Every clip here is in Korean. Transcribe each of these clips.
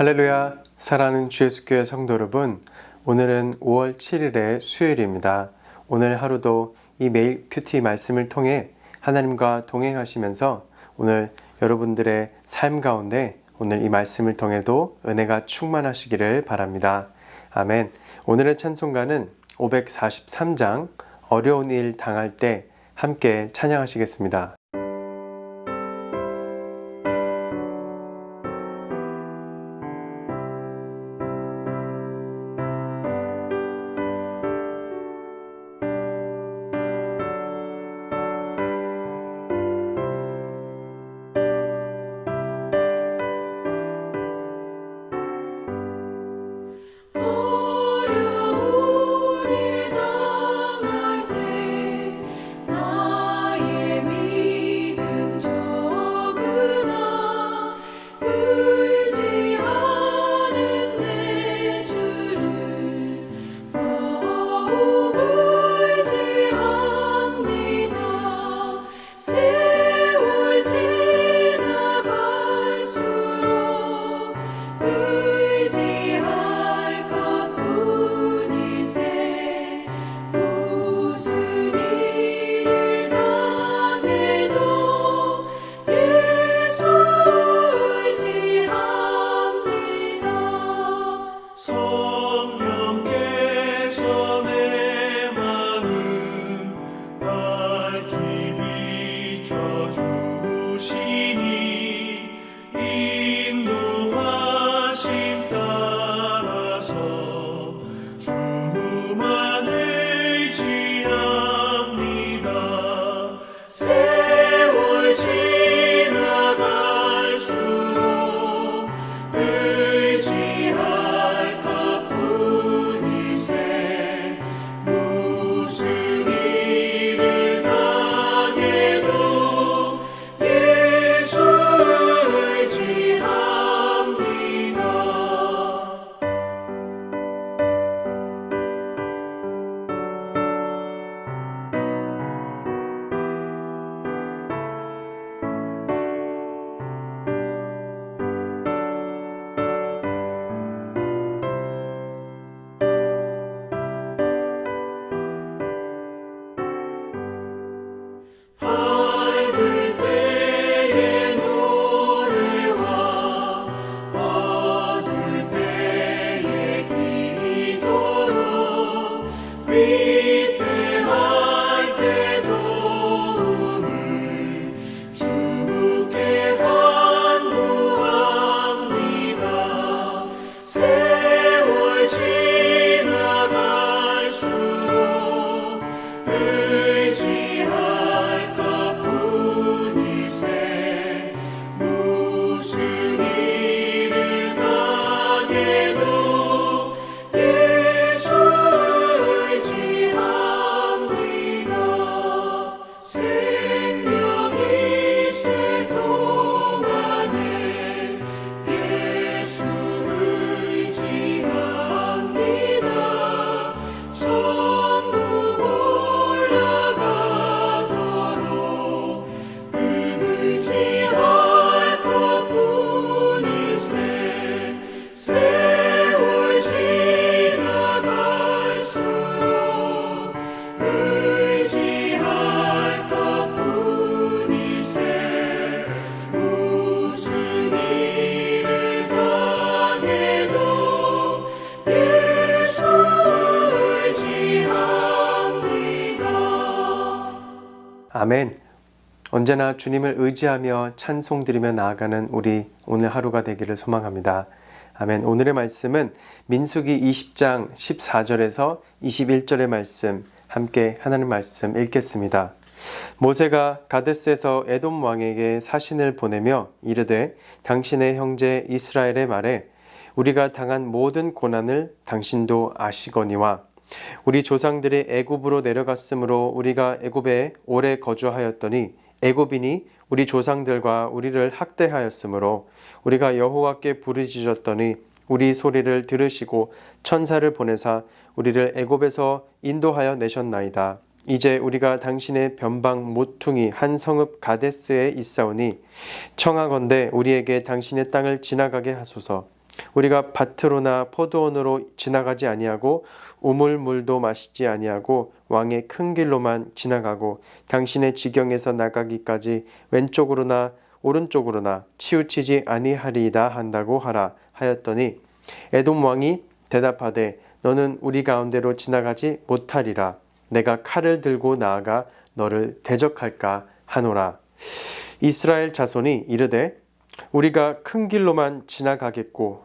할렐루야. 사랑하는 주 예수교회 성도 여러분 오늘은 5월 7일의 수요일입니다. 오늘 하루도 이 메일 큐티 말씀을 통해 하나님과 동행하시면서 오늘 여러분들의 삶 가운데 오늘 이 말씀을 통해도 은혜가 충만하시기를 바랍니다. 아멘. 오늘의 찬송가는 543장 어려운 일 당할 때 함께 찬양하시겠습니다 아멘. 언제나 주님을 의지하며 찬송 드리며 나아가는 우리 오늘 하루가 되기를 소망합니다. 아멘. 오늘의 말씀은 민수기 20장 14절에서 21절의 말씀 함께 하나님 말씀 읽겠습니다. 모세가 가데스에서 에돔 왕에게 사신을 보내며 이르되 당신의 형제 이스라엘의 말에 우리가 당한 모든 고난을 당신도 아시거니와 우리 조상들이 애굽으로 내려갔으므로 우리가 애굽에 오래 거주하였더니 애굽인이 우리 조상들과 우리를 학대하였으므로 우리가 여호와께 부르짖었더니 우리 소리를 들으시고 천사를 보내사 우리를 애굽에서 인도하여 내셨나이다. 이제 우리가 당신의 변방 모퉁이 한 성읍 가데스에 있사오니 청하건대 우리에게 당신의 땅을 지나가게 하소서. 우리가 밭으로나 포도원으로 지나가지 아니하고 우물물도 마시지 아니하고 왕의 큰 길로만 지나가고 당신의 지경에서 나가기까지 왼쪽으로나 오른쪽으로나 치우치지 아니하리이다 한다고 하라 하였더니 에돔 왕이 대답하되 너는 우리 가운데로 지나가지 못하리라. 내가 칼을 들고 나아가 너를 대적할까 하노라. 이스라엘 자손이 이르되 우리가 큰 길로만 지나가겠고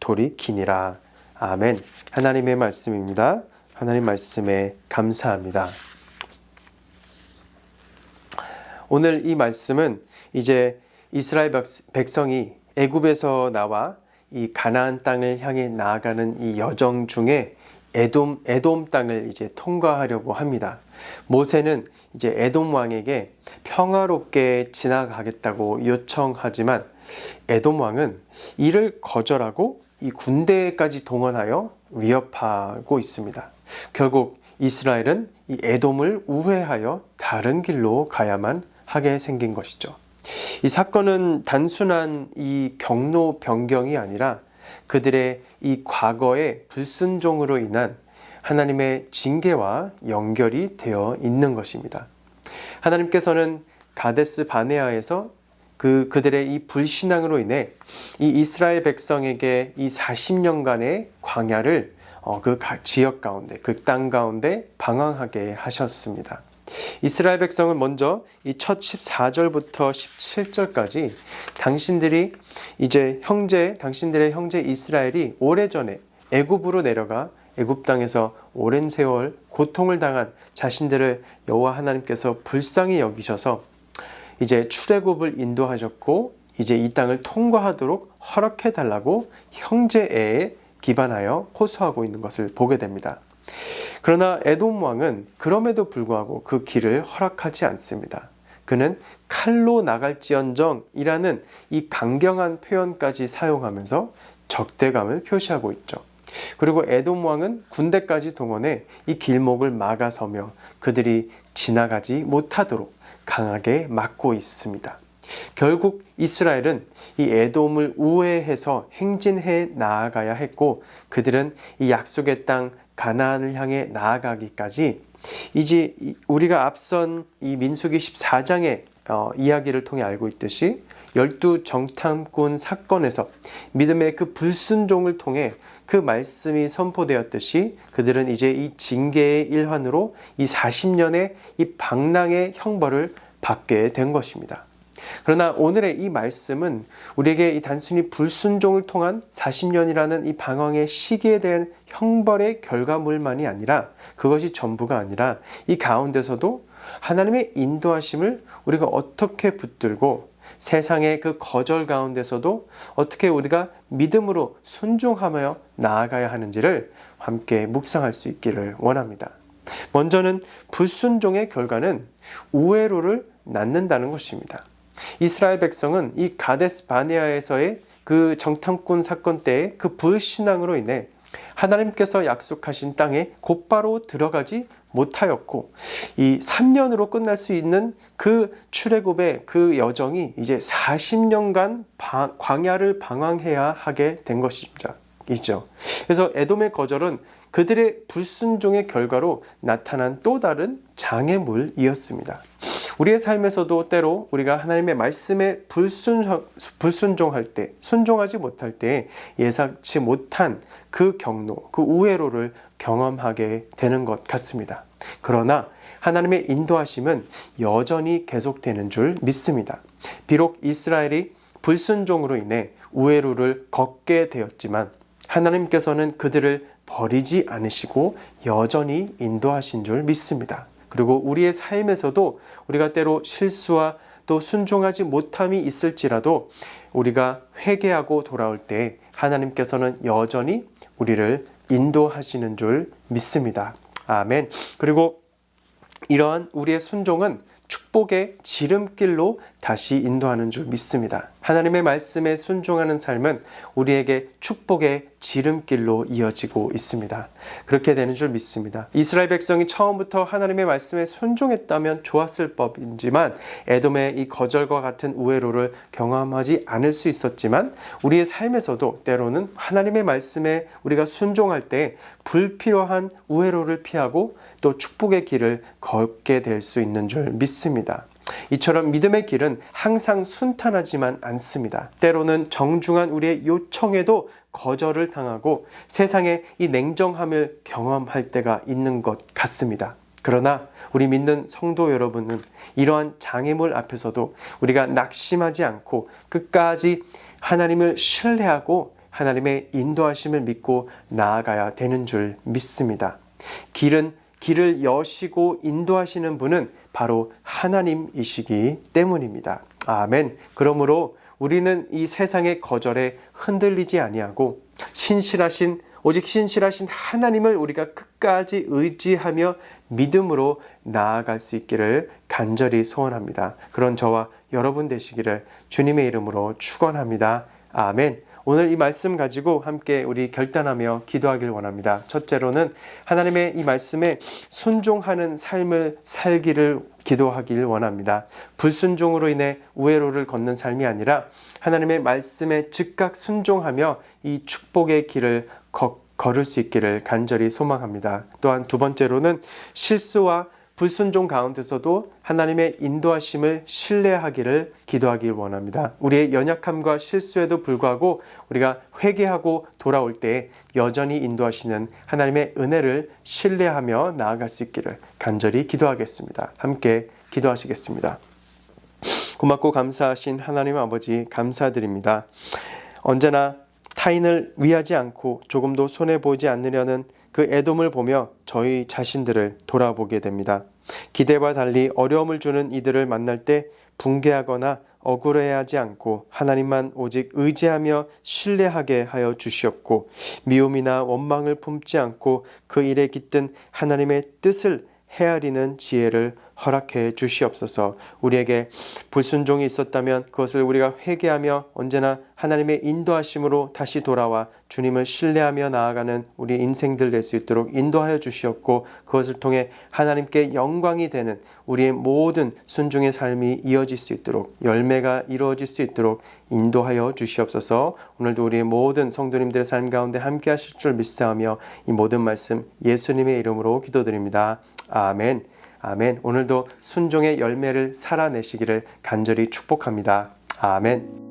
돌이키니라. 아멘. 하나님의 말씀입니다. 하나님 말씀에 감사합니다. 오늘 이 말씀은 이제 이스라엘 백- 백성이 애굽에서 나와 이 가나안 땅을 향해 나아가는 이 여정 중에 에돔 에돔 땅을 이제 통과하려고 합니다. 모세는 이제 에돔 왕에게 평화롭게 지나가겠다고 요청하지만 에돔 왕은 이를 거절하고 이 군대까지 동원하여 위협하고 있습니다. 결국 이스라엘은 이 에돔을 우회하여 다른 길로 가야만 하게 생긴 것이죠. 이 사건은 단순한 이 경로 변경이 아니라 그들의 이 과거의 불순종으로 인한 하나님의 징계와 연결이 되어 있는 것입니다. 하나님께서는 가데스 바네아에서 그 그들의 이 불신앙으로 인해 이 이스라엘 백성에게 이 40년간의 광야를 어, 그 가- 지역 가운데 그 땅 가운데 방황하게 하셨습니다. 이스라엘 백성은 먼저 이 첫 14절부터 17절까지 당신들이 이제 형제 당신들의 형제 이스라엘이 오래전에 애굽으로 내려가 애굽 땅에서 오랜 세월 고통을 당한 자신들을 여호와 하나님께서 불쌍히 여기셔서 이제 출애굽을 인도하셨고 이제 이 땅을 통과하도록 허락해 달라고 형제애에 기반하여 호소하고 있는 것을 보게 됩니다. 그러나 에돔 왕은 그럼에도 불구하고 그 길을 허락하지 않습니다. 그는 칼로 나갈지언정이라는 이 강경한 표현까지 사용하면서 적대감을 표시하고 있죠. 그리고 에돔 왕은 군대까지 동원해 이 길목을 막아서며 그들이 지나가지 못하도록 강하게 막고 있습니다. 결국 이스라엘은 이 에돔을 우회해서 행진해 나아가야 했고 그들은 이 약속의 땅 가나안을 향해 나아가기까지 이제 이- 우리가 앞선 이 민수기 14장의 어, 이야기를 통해 알고 있듯이 열두 정탐꾼 사건에서 믿음의 그 불순종을 통해 그 말씀이 선포되었듯이 그들은 이제 이 징계의 일환으로 이 40년의 이 방랑의 형벌을 받게 된 것입니다. 그러나 오늘의 이 말씀은 우리에게 이 단순히 불순종을 통한 40년이라는 이 방황의 시기에 대한 형벌의 결과물만이 아니라 그것이 전부가 아니라 이 가운데서도 하나님의 인도하심을 우리가 어떻게 붙들고 세상의 그 거절 가운데서도 어떻게 우리가 믿음으로 순종하며 나아가야 하는지를 함께 묵상할 수 있기를 원합니다. 먼저는 불순종의 결과는 우회로를 낳는다는 것입니다. 이스라엘 백성은 이 가데스 바네아에서의 그 정탐꾼 사건 때의 그 불신앙으로 인해 하나님께서 약속하신 땅에 곧바로 들어가지 못하였고 이 3년으로 끝날 수 있는 그 출애굽의 그 여정이 이제 40년간 광야를 방황해야 하게 된 것입니다. 있죠. 그래서 에돔의 거절은 그들의 불순종의 결과로 나타난 또 다른 장애물이었습니다. 우리의 삶에서도 때로 우리가 하나님의 말씀에 불순, 불순종할 때, 순종하지 못할 때 예상치 못한 그 경로, 그 우회로를 경험하게 되는 것 같습니다. 그러나 하나님의 인도하심은 여전히 계속되는 줄 믿습니다. 비록 이스라엘이 불순종으로 인해 우회로를 걷게 되었지만 하나님께서는 그들을 버리지 않으시고 여전히 인도하신 줄 믿습니다. 그리고 우리의 삶에서도 우리가 때로 실수와 또 순종하지 못함이 있을지라도 우리가 회개하고 돌아올 때 하나님께서는 여전히 우리를 인도하시는 줄 믿습니다. 아멘. 그리고 이러한 우리의 순종은 축복의 지름길로 다시 인도하는 줄 믿습니다. 하나님의 말씀에 순종하는 삶은 우리에게 축복의 지름길로 이어지고 있습니다. 그렇게 되는 줄 믿습니다. 이스라엘 백성이 처음부터 하나님의 말씀에 순종했다면 좋았을 법이지만 에돔의 이 거절과 같은 우회로를 경험하지 않을 수 있었지만 우리의 삶에서도 때로는 하나님의 말씀에 우리가 순종할 때 불필요한 우회로를 피하고 또 축복의 길을 걷게 될 수 있는 줄 믿습니다. 이처럼 믿음의 길은 항상 순탄하지만 않습니다. 때로는 정중한 우리의 요청에도 거절을 당하고 세상의 이 냉정함을 경험할 때가 있는 것 같습니다. 그러나 우리 믿는 성도 여러분은 이러한 장애물 앞에서도 우리가 낙심하지 않고 끝까지 하나님을 신뢰하고 하나님의 인도하심을 믿고 나아가야 되는 줄 믿습니다. 길은 길을 여시고 인도하시는 분은 바로 하나님이시기 때문입니다. 아멘. 그러므로 우리는 이 세상의 거절에 흔들리지 아니하고 신실하신 오직 신실하신 하나님을 우리가 끝까지 의지하며 믿음으로 나아갈 수 있기를 간절히 소원합니다. 그런 저와 여러분 되시기를 주님의 이름으로 축원합니다. 아멘. 오늘 이 말씀 가지고 함께 우리 결단하며 기도하길 원합니다. 첫째로는 하나님의 이 말씀에 순종하는 삶을 살기를 기도하길 원합니다. 불순종으로 인해 우회로를 걷는 삶이 아니라 하나님의 말씀에 즉각 순종하며 이 축복의 길을 걷 걸을 수 있기를 간절히 소망합니다. 또한 두 번째로는 실수와 불순종 가운데서도 하나님의 인도하심을 신뢰하기를 기도하길 원합니다. 우리의 연약함과 실수에도 불구하고 우리가 회개하고 돌아올 때 여전히 인도하시는 하나님의 은혜를 신뢰하며 나아갈 수 있기를 간절히 기도하겠습니다. 함께 기도하시겠습니다. 고맙고 감사하신 하나님 아버지 감사드립니다. 언제나 타인을 위하지 않고 조금도 손해 보지 않으려는 그 애돔을 보며 저희 자신들을 돌아보게 됩니다. 기대와 달리 어려움을 주는 이들을 만날 때 붕괴하거나 억울해하지 않고 하나님만 오직 의지하며 신뢰하게 하여 주시옵고 미움이나 원망을 품지 않고 그 일에 깃든 하나님의 뜻을 헤아리는 지혜를 허락해 주시옵소서. 우리에게 불순종이 있었다면 그것을 우리가 회개하며 언제나 하나님의 인도하심으로 다시 돌아와 주님을 신뢰하며 나아가는 우리 인생들 될 수 있도록 인도하여 주시옵고 그것을 통해 하나님께 영광이 되는 우리의 모든 순종의 삶이 이어질 수 있도록 열매가 이루어질 수 있도록 인도하여 주시옵소서. 오늘도 우리의 모든 성도님들의 삶 가운데 함께 하실 줄 믿사하며 이 모든 말씀 예수님의 이름으로 기도드립니다. 아멘. 아멘. 오늘도 순종의 열매를 살아내시기를 간절히 축복합니다. 아멘.